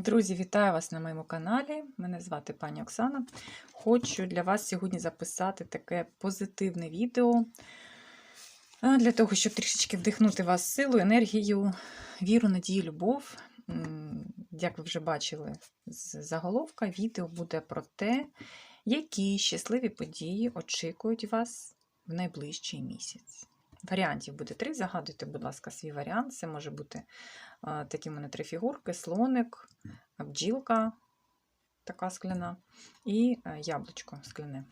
Друзі, вітаю вас на моєму каналі. Мене звати пані Оксана. Хочу для вас сьогодні записати таке позитивне відео для того, щоб трішечки вдихнути вас силу, енергію, віру, надію, любов. Як ви вже бачили з заголовка, відео буде про те, які щасливі події очікують вас в найближчий місяць. Варіантів буде три. Загадуйте, будь ласка, свій варіант. Це може бути такі в мене три фігурки: слоник, бджілка така скляна і е, яблучко скляне.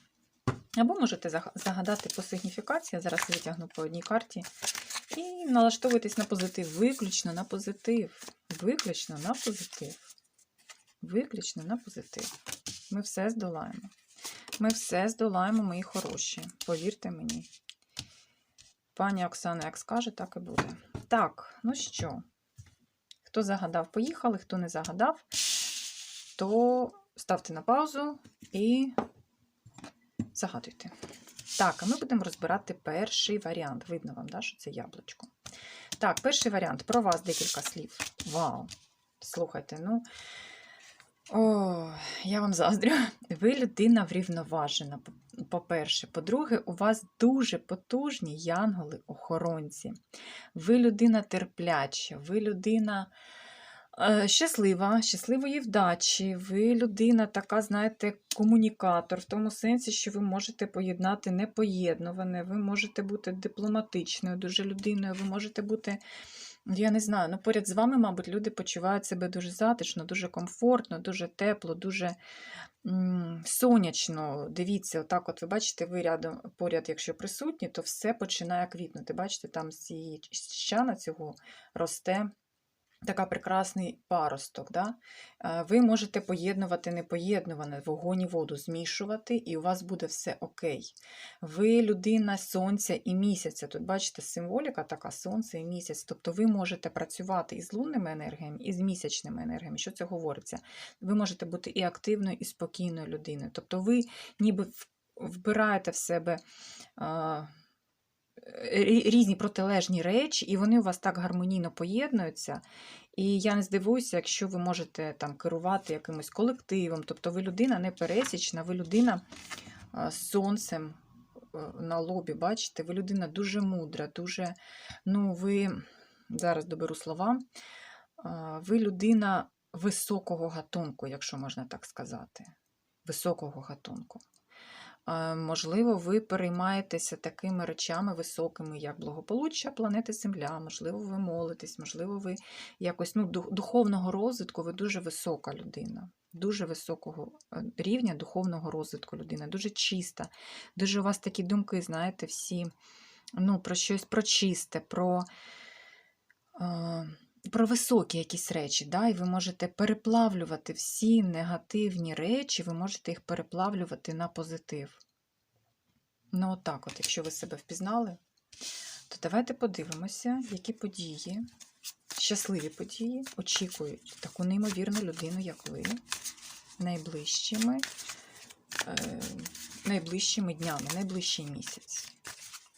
Або можете загадати по сигніфікації, я зараз витягну по одній карті, і налаштовуйтесь на позитив, виключно на позитив. Виключно на позитив. Виключно на позитив. Ми все здолаємо. Ми все здолаємо, мої хороші. Повірте мені. Пані Оксана, як скаже, так і буде. Так, ну що, хто загадав, поїхали, хто не загадав, то ставте на паузу і загадуйте. Так, а ми будемо розбирати перший варіант. Видно вам, да, що це яблучко. Так, перший варіант. Про вас декілька слів. Вау! Слухайте, ну. О, я вам заздрю. Ви людина врівноважена, по- по-перше. По-друге, у вас дуже потужні янголи-охоронці. Ви людина терпляча, ви людина е, щаслива, щасливої вдачі. Ви людина така, знаєте, комунікатор, в тому сенсі, що ви можете поєднати непоєднуване, ви можете бути дипломатичною, дуже людиною, ви можете бути. Я не знаю, ну поряд з вами, мабуть, люди почувають себе дуже затишно, дуже комфортно, дуже тепло, дуже м, сонячно. Дивіться, отак, от ви бачите, ви рядом поряд, якщо присутні, то все починає квітнути. Бачите, там з цієї щана цього росте така прекрасний паросток. Да? Е, Ви можете поєднувати непоєднуване, вогонь і воду змішувати, і у вас буде все окей. Ви людина сонця і місяця. Тут бачите, символіка така сонце і місяць. Тобто ви можете працювати і з лунними енергіями, і з місячними енергіями. Що це говориться? Ви можете бути і активною, і спокійною людиною. Тобто ви ніби вбираєте в себе. Рі- Різні протилежні речі, і вони у вас так гармонійно поєднуються. І я не здивуюся, якщо ви можете там керувати якимось колективом. Тобто ви людина непересічна, ви людина з сонцем е, на лобі, бачите, ви людина дуже мудра, дуже, ну, ви зараз доберу слова, ви людина високого гатунку, якщо можна так сказати. Високого гатунку. Можливо, ви переймаєтеся такими речами високими, як благополуччя планети Земля, можливо, ви молитесь, можливо, ви якось ну, духовного розвитку, ви дуже висока людина, дуже високого е, рівня духовного розвитку людина, дуже чиста, дуже у вас такі думки, знаєте, всі ну, про щось про чисте, про. е, Про високі якісь речі, да? і ви можете переплавлювати всі негативні речі, ви можете їх переплавлювати на позитив. Ну, отак, от, якщо ви себе впізнали, то давайте подивимося, які події, щасливі події очікують таку неймовірну людину, як ви, найближчими, е, найближчими днями, найближчий місяць.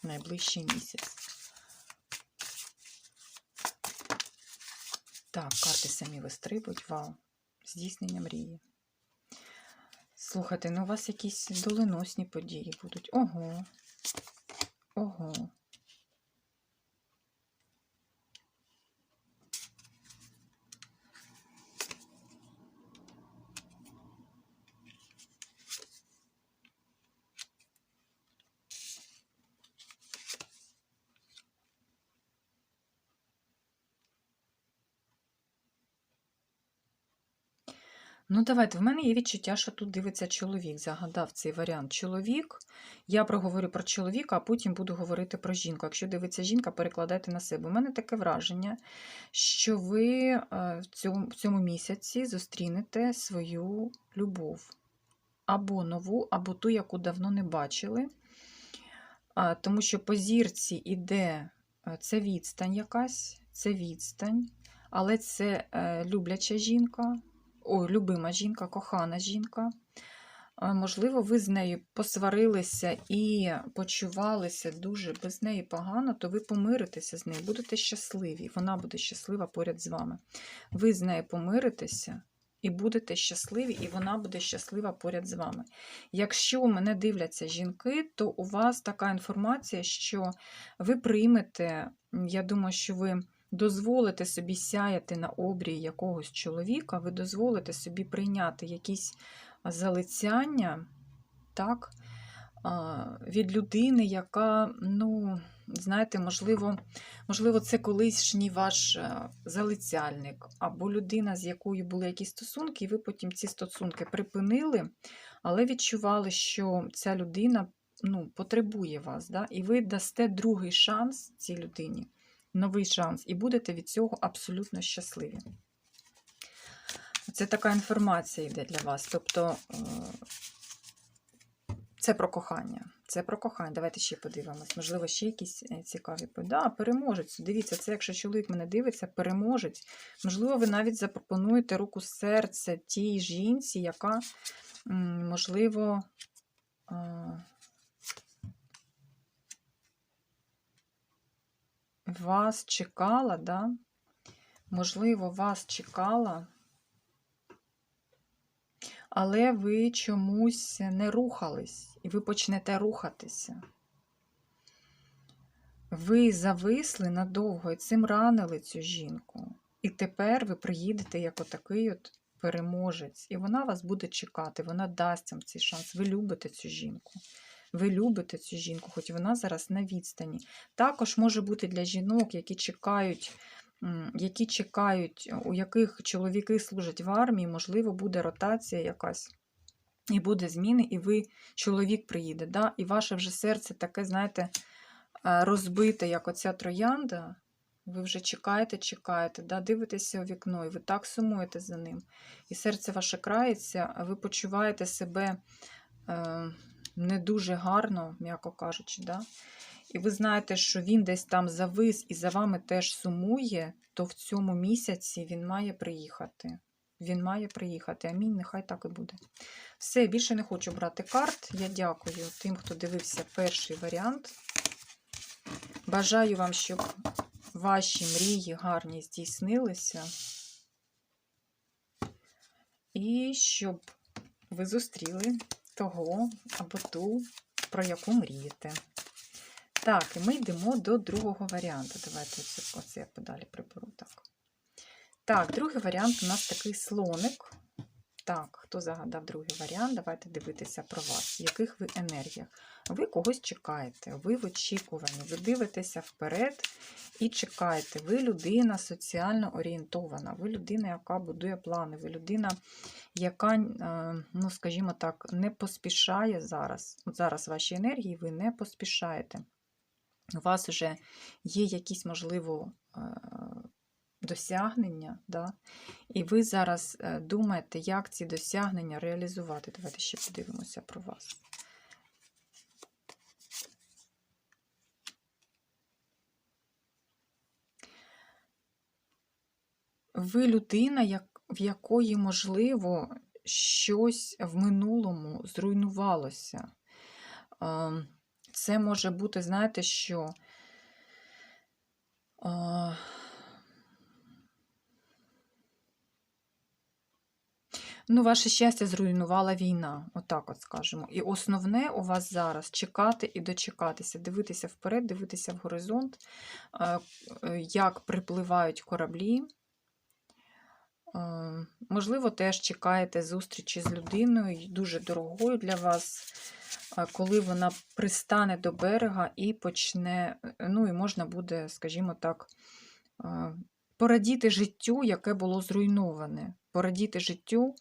Найближчий місяць. Так, карти самі вистрибують. Вау. Здійснення мрії. Слухайте, ну у вас якісь доленосні події будуть. Ого. Ого. Ну, давайте, в мене є відчуття, що тут дивиться чоловік. Загадав цей варіант чоловік. Я проговорю про чоловіка, а потім буду говорити про жінку. Якщо дивиться жінка, перекладайте на себе. У мене таке враження, що ви е, в цьому, в цьому місяці зустрінете свою любов. Або нову, або ту, яку давно не бачили. Тому що по зірці іде е, це відстань якась, це відстань, але це е, любляча жінка, ой, любима жінка, кохана жінка. Можливо, ви з нею посварилися і почувалися дуже без неї погано, то ви помиритеся з нею, будете щасливі. Вона буде щаслива поряд з вами. Ви з нею помиритеся, і будете щасливі, і вона буде щаслива поряд з вами. Якщо мене дивляться жінки, то у вас така інформація, що ви приймете, я думаю, що ви дозволите собі сяяти на обрії якогось чоловіка, ви дозволите собі прийняти якісь залицяння, так, від людини, яка, ну, знаєте, можливо, можливо, це колишній ваш е, залицяльник, або людина, з якою були якісь стосунки, і ви потім ці стосунки припинили, але відчували, що ця людина ну, потребує вас, да? і ви дасте другий шанс цій людині, новий шанс, і будете від цього абсолютно щасливі. Це така інформація йде для вас. Тобто е, це про кохання. Це про кохання. Давайте ще подивимось. Можливо, ще якісь е, цікаві Да, переможець. Дивіться, це якщо чоловік мене дивиться, переможець. Можливо, ви навіть запропонуєте руку серця тій жінці, яка, можливо, вас чекала, да? Можливо, вас чекала, але ви чомусь не рухались, і ви почнете рухатися. Ви зависли надовго і цим ранили цю жінку. І тепер ви приїдете як отакий от переможець, і вона вас буде чекати, вона дасть вам цей шанс. Ви любите цю жінку. Ви любите цю жінку, хоч вона зараз на відстані. Також може бути для жінок, які чекають, які чекають, у яких чоловіки служать в армії, можливо, буде ротація якась. І буде зміни, і ви, чоловік приїде, да? і ваше вже серце таке, знаєте, е, розбите, як оця троянда. Ви вже чекаєте, чекаєте, да? дивитеся у вікно, і ви так сумуєте за ним. І серце ваше крається, ви почуваєте себе е, не дуже гарно, м'яко кажучи. Да? І ви знаєте, що він десь там завис і за вами теж сумує, то в цьому місяці він має приїхати. Він має приїхати. Амінь, нехай так і буде. Все, більше не хочу брати карт. Я дякую тим, хто дивився перший варіант. Бажаю вам, щоб ваші мрії гарні здійснилися. І щоб ви зустріли того або ту, про яку мрієте. Так, і ми йдемо до другого варіанту. Давайте оце, я подалі приберу. Так. так, другий варіант у нас такий слоник. Так, хто загадав другий варіант, давайте дивитися про вас. В яких ви енергіях? Ви когось чекаєте, ви в очікуванні, ви дивитеся вперед і чекаєте. Ви людина соціально орієнтована, ви людина, яка будує плани, ви людина, яка, е, ну, скажімо так, не поспішає зараз. От зараз ваші енергії, ви не поспішаєте. У вас вже є якісь, можливо, е, досягнення, да? і ви зараз е, думаєте, як ці досягнення реалізувати. Давайте ще подивимося про вас. Ви людина, як, в якої, можливо, щось в минулому зруйнувалося. Ем, Це може бути, знаєте, що. е, Ну, ваше щастя зруйнувала війна, отак от скажемо. І основне у вас зараз чекати і дочекатися, дивитися вперед, дивитися в горизонт, е, як припливають кораблі. Е, Можливо, теж чекаєте зустрічі з людиною, дуже дорогою для вас, е, коли вона пристане до берега і почне, е, ну і можна буде, скажімо так, е, порадіти життю, яке було зруйноване. Порадіти життю,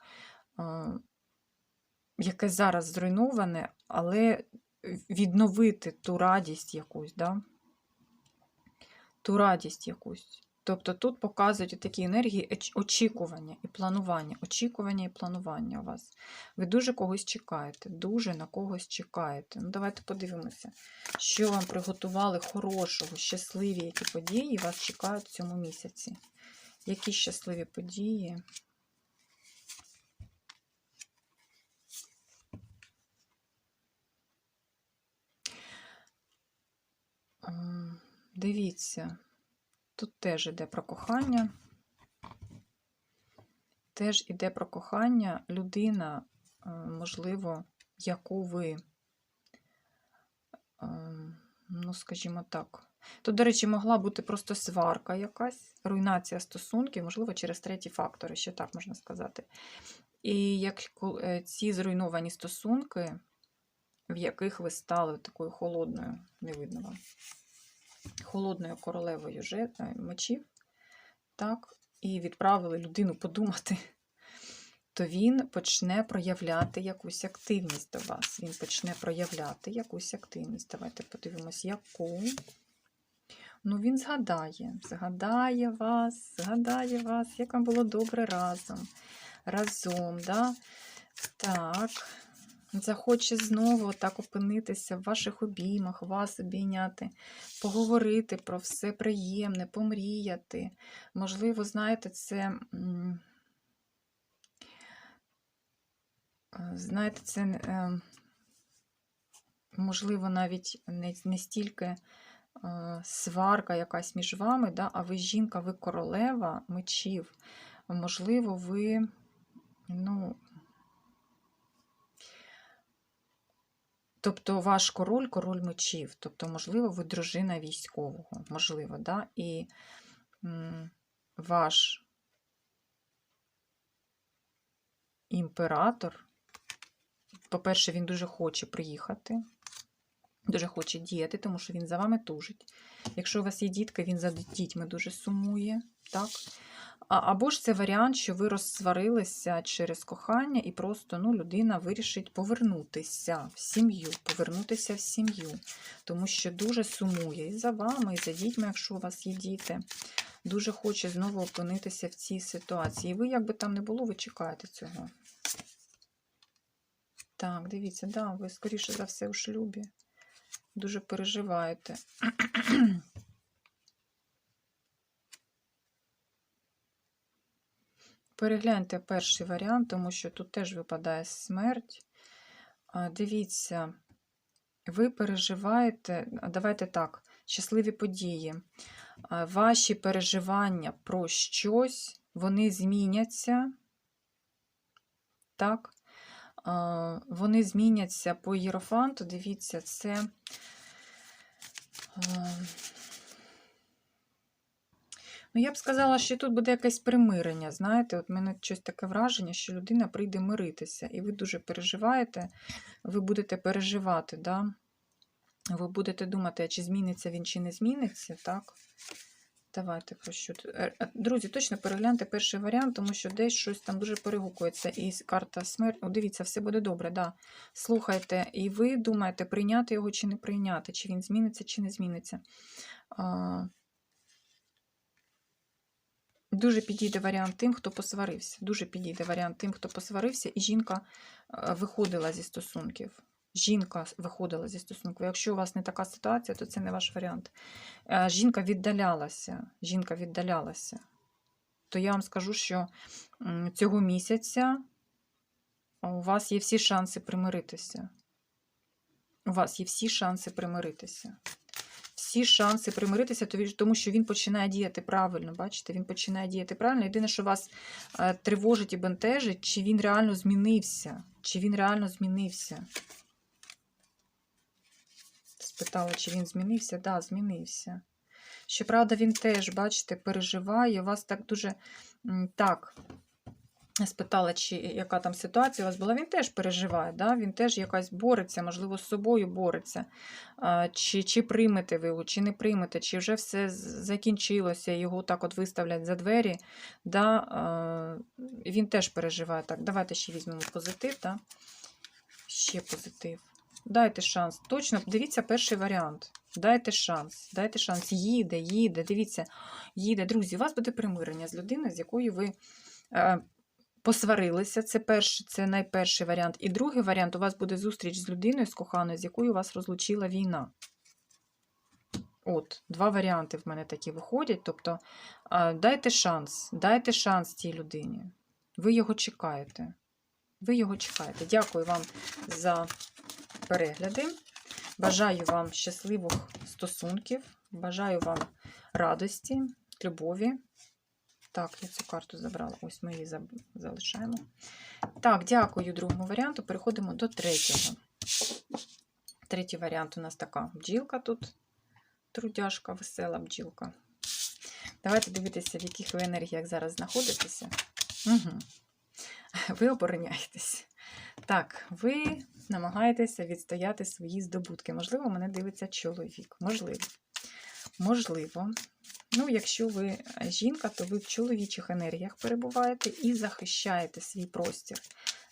яке зараз зруйноване, але відновити ту радість якусь, да? ту радість якусь. Тобто тут показують такі енергії очікування і планування. Очікування і планування у вас. Ви дуже когось чекаєте, дуже на когось чекаєте. Ну, давайте подивимося, що вам приготували хорошого, щасливі, які події вас чекають в цьому місяці. Які щасливі події? Ем, Дивіться, тут теж йде про кохання. теж іде про кохання людина, е, можливо, яку ви, е, ну, скажімо так. Тут, до речі, могла бути просто сварка якась, руйнація стосунків, можливо, через треті фактори, ще так можна сказати. І як е, ці зруйновані стосунки, в яких ви стали такою холодною, не видно вам, холодною королевою е, мечів, так, і відправили людину подумати, то він почне проявляти якусь активність до вас. Він почне проявляти якусь активність. Давайте подивимось, яку. Ну, він згадає, згадає вас, згадає вас, як вам було добре разом. Разом, да? Так. Захоче знову так опинитися в ваших обіймах, вас обійняти, поговорити про все приємне, помріяти. Можливо, знаєте, це. е, Знаєте, це е, можливо навіть не, не стільки е, сварка якась між вами, да, а ви жінка, ви королева мечів. Можливо, ви, ну, тобто ваш король король мечів. Тобто, можливо, ви дружина військового, можливо, да? і ваш імператор, по-перше, він дуже хоче приїхати, дуже хоче діяти, тому що він за вами тужить. Якщо у вас є дітки, він за дітьми дуже сумує. так? Або ж це варіант, що ви розсварилися через кохання, і просто ну, людина вирішить повернутися в сім'ю, повернутися в сім'ю, тому що дуже сумує і за вами, і за дітьми, якщо у вас є діти. Дуже хоче знову опинитися в цій ситуації. І ви, як би там не було, ви чекаєте цього. Так, дивіться, да, ви, скоріше за все, у шлюбі. Дуже переживаєте. Перегляньте перший варіант, тому що тут теж випадає смерть. Дивіться, ви переживаєте, давайте так, щасливі події. Ваші переживання про щось, вони зміняться. Так? Вони зміняться по єрофанту. Дивіться, це. Ну, я б сказала, що тут буде якесь примирення. Знаєте, от мене щось таке враження, що людина прийде миритися, і ви дуже переживаєте, ви будете переживати, да? ви будете думати, чи зміниться він, чи не зміниться, так? Давайте про що. Е, е, Друзі, точно перегляньте перший варіант, тому що десь щось там дуже перегукується. І карта смерті. О, дивіться, все буде добре. да. Слухайте, і ви думаєте, прийняти його чи не прийняти, чи він зміниться, чи не зміниться. Дуже підійде варіант тим, хто посварився. Дуже підійде варіант тим, хто посварився, і жінка е, виходила зі стосунків. Жінка виходила зі стосунків. Якщо у вас не така ситуація, то це не ваш варіант. Е, Жінка віддалялася. Жінка віддалялася. То я вам скажу, що цього місяця у вас є всі шанси примиритися. У вас є всі шанси примиритися всі шанси примиритися, тому що він починає діяти правильно. Бачите, він починає діяти правильно. Єдине, що вас е, тривожить і бентежить, чи він реально змінився. Чи він реально змінився? Спитала, чи він змінився? Так, да, змінився. Щоправда, він теж, бачите, переживає. У вас так дуже так. Спитала, чи яка там ситуація у вас була, він теж переживає, да? він теж якась бореться, можливо, з собою бореться. Чи чи приймете ви його, чи не приймете, чи вже все закінчилося, його так от виставлять за двері. Да? Він теж переживає. Так, давайте ще візьмемо позитив. Да? Ще позитив. Дайте шанс. Точно, дивіться перший варіант. Дайте шанс. Дайте шанс. Їде, їде, дивіться, їде. Друзі, у вас буде примирення з людиною, з якою ви. Посварилися. Це перший, це найперший варіант. І другий варіант у вас буде зустріч з людиною, з коханою, з якою вас розлучила війна. От, два варіанти в мене такі виходять. Тобто, дайте шанс, дайте шанс цій людині. Ви його чекаєте. Ви його чекаєте. Дякую вам за перегляди. Бажаю вам щасливих стосунків, бажаю вам радості, любові. Так, я цю карту забрала. Ось ми її залишаємо. Так, дякую другому варіанту. Переходимо до третього. Третій варіант у нас така бджілка тут. Трудяшка, весела бджілка. Давайте дивитися, в яких ви енергіях зараз знаходитеся. Угу. Ви обороняєтесь. Так, ви намагаєтеся відстояти свої здобутки. Можливо, мене дивиться чоловік. Можливо. Можливо. Ну, якщо ви жінка, то ви в чоловічих енергіях перебуваєте і захищаєте свій простір.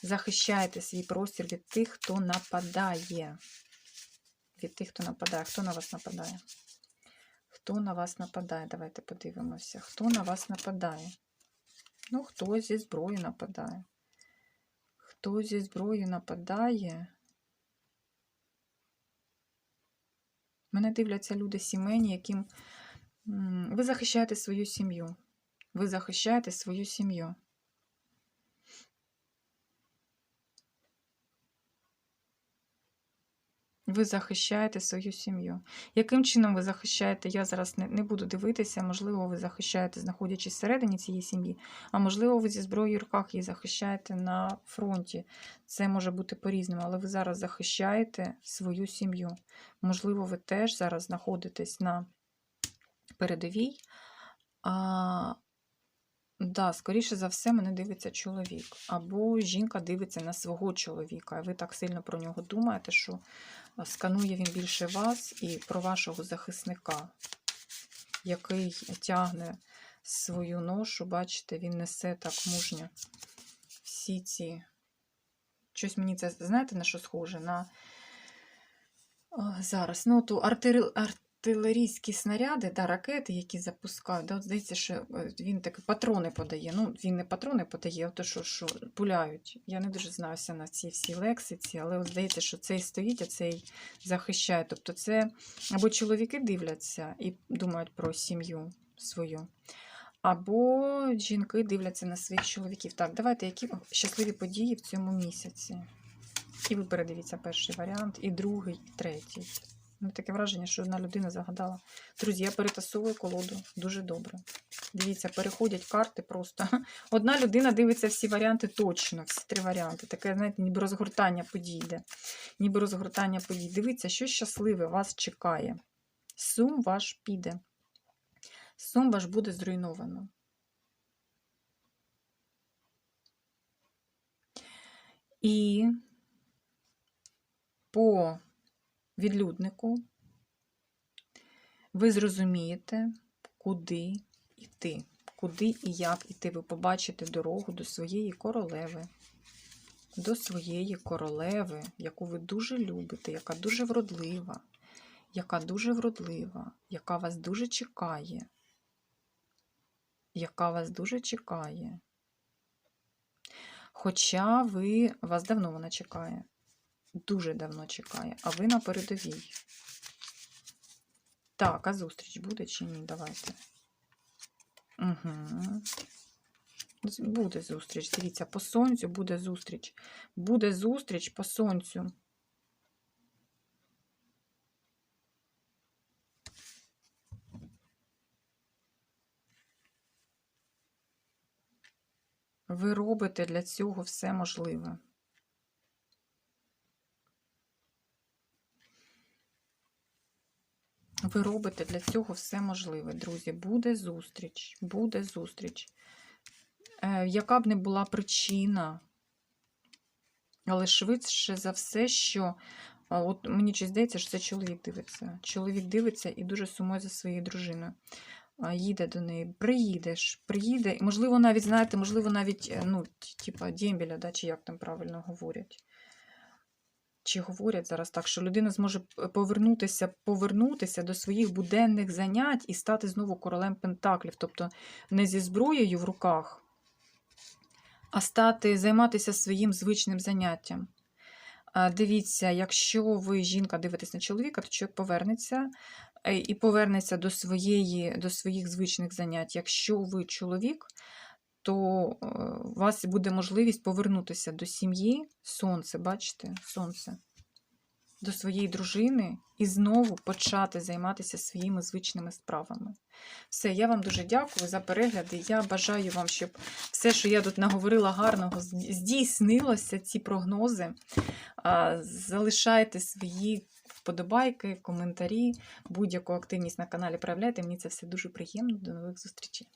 Захищаєте свій простір від тих, хто нападає. Від тих, хто нападає. Хто на вас нападає? Хто на вас нападає? Давайте подивимося. Хто на вас нападає? Ну, хтось зі зброєю нападає. Хто зі зброєю нападає? Мене дивляться люди сімейні, яким ви захищаєте свою сім'ю. Ви захищаєте свою сім'ю. Ви захищаєте свою сім'ю. Яким чином ви захищаєте? Я зараз не, не буду дивитися. Можливо, ви захищаєте, знаходячись всередині цієї сім'ї, а можливо, ви зі зброєю в руках її захищаєте на фронті. Це може бути по-різному, але ви зараз захищаєте свою сім'ю. Можливо, ви теж зараз знаходитесь на передовій. А, да, скоріше за все, мене дивиться чоловік. Або жінка дивиться на свого чоловіка. І ви так сильно про нього думаєте, що сканує він більше вас і про вашого захисника, який тягне свою ношу, бачите, він несе так мужньо всі ці. Щось мені це, знаєте, на що схоже? На зараз. Ну, ту артери... артилерійські снаряди, да, ракети, які запускають. Да, здається, що е, він такі патрони подає. Ну, він не патрони подає, а то, що, що пуляють. Я не дуже знаюся на цій всій лексиці, але от здається, що цей стоїть, а цей захищає. Тобто, це або чоловіки дивляться і думають про сім'ю свою. Або жінки дивляться на своїх чоловіків. Так, давайте, які щасливі події в цьому місяці. І ви передивіться перший варіант, і другий, і третій. Ну, таке враження, що одна людина загадала. Друзі, я перетасовую колоду дуже добре. Дивіться, переходять карти просто. Одна людина дивиться всі варіанти точно, всі три варіанти. Таке, знаєте, ніби розгортання подій йде. Ніби розгортання подій. Дивіться, що щасливе вас чекає. Сум ваш піде. Сум ваш буде зруйновано. І по відлюднику. Ви зрозумієте, куди йти, куди і як йти. Ви побачите дорогу до своєї королеви, до своєї королеви, яку ви дуже любите, яка дуже вродлива, яка дуже вродлива, яка вас дуже чекає, яка вас дуже чекає. Хоча ви вас давно вона чекає дуже давно чекає, а ви на передовій. Так, а зустріч буде чи ні? Давайте. Угу. Буде зустріч. Дивіться, по сонцю буде зустріч. Буде зустріч по сонцю. Ви робите для цього все можливе. Ви робите для цього все можливе, друзі. Буде зустріч, буде зустріч. Е, яка б не була причина, але швидше за все, що от мені щось здається, що це чоловік дивиться. Чоловік дивиться і дуже сумує за своєю дружиною. Їде до неї, приїдеш, приїде, можливо, навіть, знаєте, можливо, навіть, е, ну, типа, дембіля, да, чи як там правильно говорять чи говорять зараз так, що людина зможе повернутися повернутися до своїх буденних занять і стати знову королем Пентаклів, тобто не зі зброєю в руках, а стати займатися своїм звичним заняттям. Дивіться, якщо ви жінка дивитесь на чоловіка, то чоловік повернеться е, і повернеться до своєї, до своїх звичних занять. Якщо ви чоловік, то е, у вас буде можливість повернутися до сім'ї. Сонце, бачите, сонце. до своєї дружини і знову почати займатися своїми звичними справами. Все, я вам дуже дякую за перегляди. Я бажаю вам, щоб все, що я тут наговорила гарного, здійснилося, ці прогнози. Залишайте свої вподобайки, коментарі, будь-яку активність на каналі проявляйте. Мені це все дуже приємно. До нових зустрічей.